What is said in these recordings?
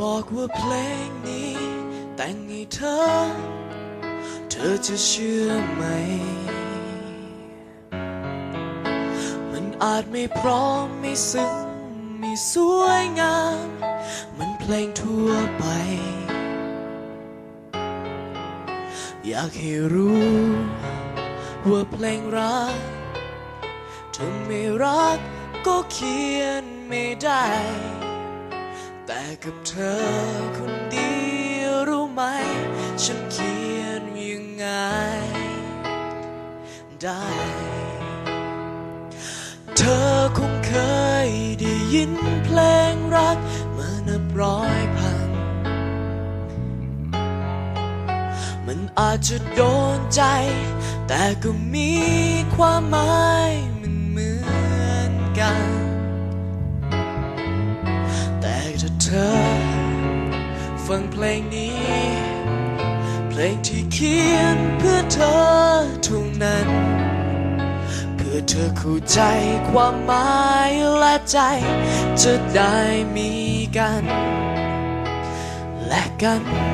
บอกว่าเพลงนี้ แต่งให้เธอ เธอจะเชื่อไหม มันอาจไม่พร้อมไม่ซึ้งไม่สวยงาม มันเพลงทั่วไป อยากให้รู้ว่าเพลงรักถึงไม่รักก็เขียนไม่ได้ แต่กับเธอคนเดียวรู้ไหม ฉันเขียนยังไงได้ เธอคงเคยได้ยินเพลงรักเมื่อนับร้อยพัน มันอาจจะโดนใจ แต่ก็มีความหมายมันเหมือนกัน ถ้าเธอ ฟังเพลงนี้ เพลงที่เขียนเพื่อเธอทุกนั้น เพื่อเธอเข้าใจความหมายและใจ จะได้มีกัน และกัน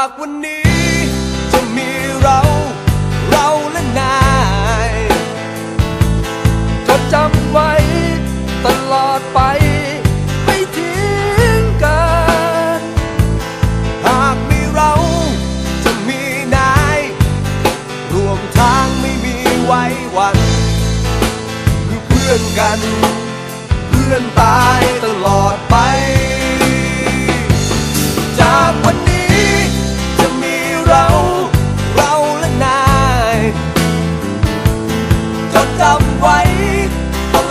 ากวัน